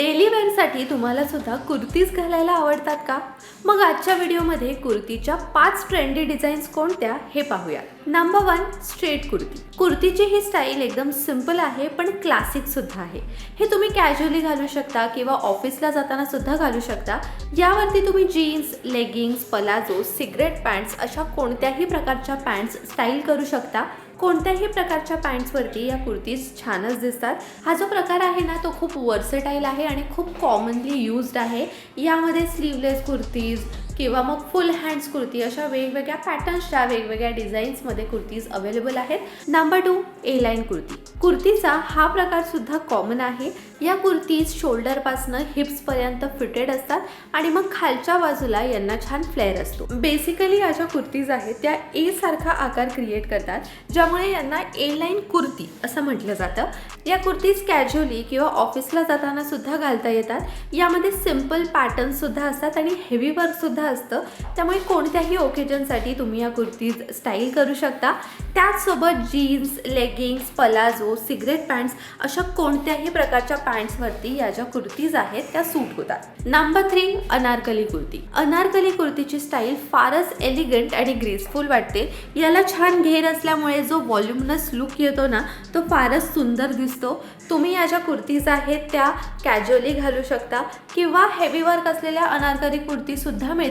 Daily वेअरसाठी तुम्हाला सुद्धा कुर्तीज घालायला आवडतात का? मग आजच्या व्हिडिओमध्ये कुर्तीच्या पाच ट्रेंडी डिझाईन्स कोणत्या हे पाहूया. Number one straight kurti. कुर्तीची ही स्टाईल एकदम सिंपल आहे पण क्लासिक सुद्धा आहे. हे तुम्ही कॅज्युअली घालू शकता किंवा ऑफिसला जाताना सुद्धा घालू शकता. यावरती तुम्ही jeans leggings palazzo cigarette pants अशा कोणत्याही प्रकारच्या पॅन्ट्स स्टाईल करू शकता. कोणत्याही प्रकारच्या पॅन्ट्सवरती या कुर्तीज छानच दिसतात. हा जो प्रकार आहे ना तो खूप वर्सेटाईल आहे आणि खूप कॉमनली यूज्ड आहे. यामध्ये स्लीवलेस कुर्तीज किंवा मग फुल हँड्स कुर्ती अशा वेगवेगळ्या पॅटर्न्सच्या वेगवेगळ्या डिझाईन्समध्ये कुर्तीज अवेलेबल आहेत. Number two A line kurti. कुर्तीचा हा प्रकार सुद्धा कॉमन आहे. या कुर्तीज शोल्डरपासनं हिप्सपर्यंत फिटेड असतात आणि मग खालच्या बाजूला यांना छान फ्लेअर असतो. बेसिकली या ज्या कुर्तीज आहेत त्या ए सारखा आकार क्रिएट करतात ज्यामुळे यांना ए लाईन कुर्ती असं म्हटलं जातं. या कुर्तीज कॅज्युअली किंवा ऑफिसला जाताना सुद्धा घालता येतात. यामध्ये सिंपल पॅटर्न सुद्धा असतात आणि हेवी वर्क सुद्धा असतं. त्यामुळे कोणत्याही ओकेजनसाठी तुम्ही या कुर्तीज स्टाईल करू शकता. त्याचसोबत jeans leggings palazzo cigarette pants अशा कोणत्याही प्रकारच्या पॅन्ट्सवरती या ज्या कुर्तीज आहेत त्या सूट होतात. Number three Anarkali kurti. Anarkali कुर्तीची स्टाईल फारच एलिगंट आणि ग्रेसफुल वाटते. याला छान घेर असल्यामुळे जो वॉल्युमनस लुक येतो ना तो फारच सुंदर दिसतो. तुम्ही या ज्या कुर्तीज आहेत त्या कॅज्युअली घालू शकता किंवा हेवी वर्क असलेल्या अनारकली कुर्तीसुद्धा मिळतात.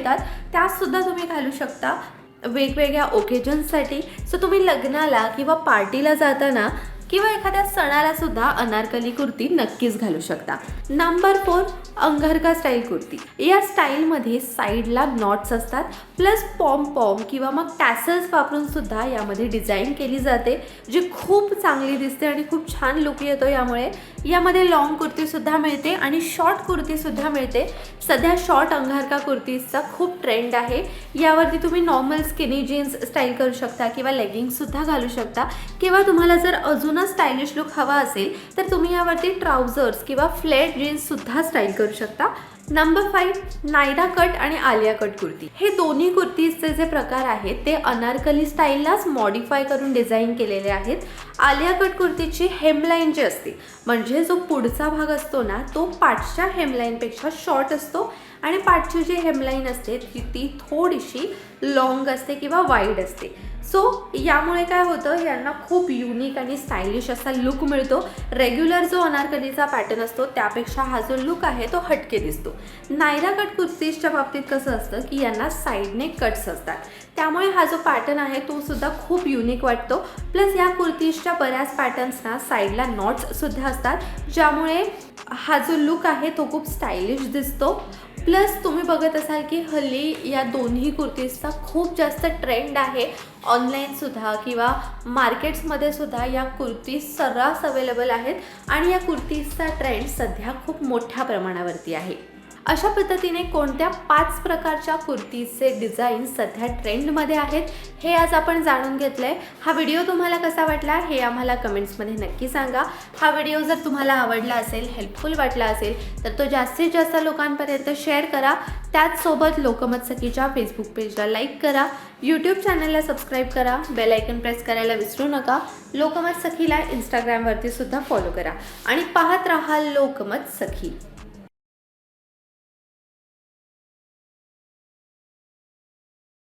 त्यासुद्धा तुम्ही घालू शकता. वेगवेगळ्या ओकेजन्ससाठी सो तुम्ही लग्नाला किंवा पार्टीला जाताना किंवा एखाद्या सणाला सुद्धा अनारकली कुर्ती नक्कीच घालू शकता. Number four Angrakha style kurti. या स्टाईलमध्ये साईडला नॉट्स असतात प्लस पॉम पॉम किंवा मग टॅसल्स वापरून सुद्धा यामध्ये डिझाईन केली जाते जी खूप चांगली दिसते आणि खूप छान लुक येतो यामुळे. यामध्ये लॉंग कुर्तीसुद्धा मिळते आणि शॉर्ट कुर्तीसुद्धा मिळते. सध्या शॉर्ट अंगारका कुर्तीजचा खूप ट्रेंड आहे. यावरती तुम्ही नॉर्मल स्किनी जीन्स स्टाईल करू शकता किंवा लेगिंग्ससुद्धा घालू शकता. किंवा तुम्हाला जर अजून पूर्ण स्टायलिश लुक हवा असेल तर तुम्ही यावरती ट्राउझर्स किंवा फ्लेट जीन्ससुद्धा स्टाईल करू शकता. नंबर फाईव्ह नायडा कट आणि आलिया कट कुर्ती. हे दोन्ही कुर्तीजचे जे प्रकार आहेत ते अनारकली स्टाईललाच मॉडिफाय करून डिझाईन केलेले आहेत. आलिया कट कुर्तीची हेमलाईन जी असते म्हणजे जो पुढचा भाग असतो ना तो पाठच्या हेमलाईनपेक्षा शॉर्ट असतो आणि पाठची जी हेमलाईन असते ती ती थोडीशी लॉंग असते किंवा वाईड असते. सो यामुळे काय होतं यांना खूप युनिक आणि स्टायलिश असा लुक मिळतो. रेग्युलर जो अनारकलीचा पॅटर्न असतो त्यापेक्षा हा जो लुक आहे तो हटके दिसतो. नायरा कट कुर्तीजच्या बाबतीत कसं असतं की यांना साईडने कट्स असतात. त्यामुळे हा जो पॅटर्न आहे तो सुद्धा खूप युनिक वाटतो. प्लस या कुर्तीजच्या बऱ्याच पॅटर्न्सना साईडला नॉट्ससुद्धा असतात ज्यामुळे हा जो लुक आहे तो खूप स्टायलिश दिसतो. प्लस तुम्ही बघत असाल की हल्ली या दोन्ही कुर्तीजचा खूप जास्त ट्रेंड आहे. ऑनलाईनसुद्धा किंवा मार्केट्समध्ये सुद्धा या कुर्तीज सर्रास अवेलेबल आहेत. आणि या कुर्तीजचा ट्रेंड सध्या खूप मोठ्या प्रमाणावरती आहे. अशा पद्धतीने कोणत्या पाच प्रकारच्या कुर्तीचे डिझाईन सध्या ट्रेंडमध्ये आहेत हे आज आपण जाणून घेतलं आहे हा व्हिडिओ तुम्हाला कसा वाटला हे आम्हाला कमेंट्समध्ये नक्की सांगा. हा व्हिडिओ जर तुम्हाला आवडला असेल हेल्पफुल वाटला असेल तर तो जास्तीत जास्त लोकांपर्यंत शेअर करा. त्याचसोबत लोकमत सखीच्या फेसबुक पेजला लाईक करा. यूट्यूब चॅनलला सबस्क्राईब करा. बेल आयकन प्रेस करायला विसरू नका. लोकमत सखीला इंस्टाग्रामवरती सुद्धा फॉलो करा. आणि पाहत राहा लोकमत सखी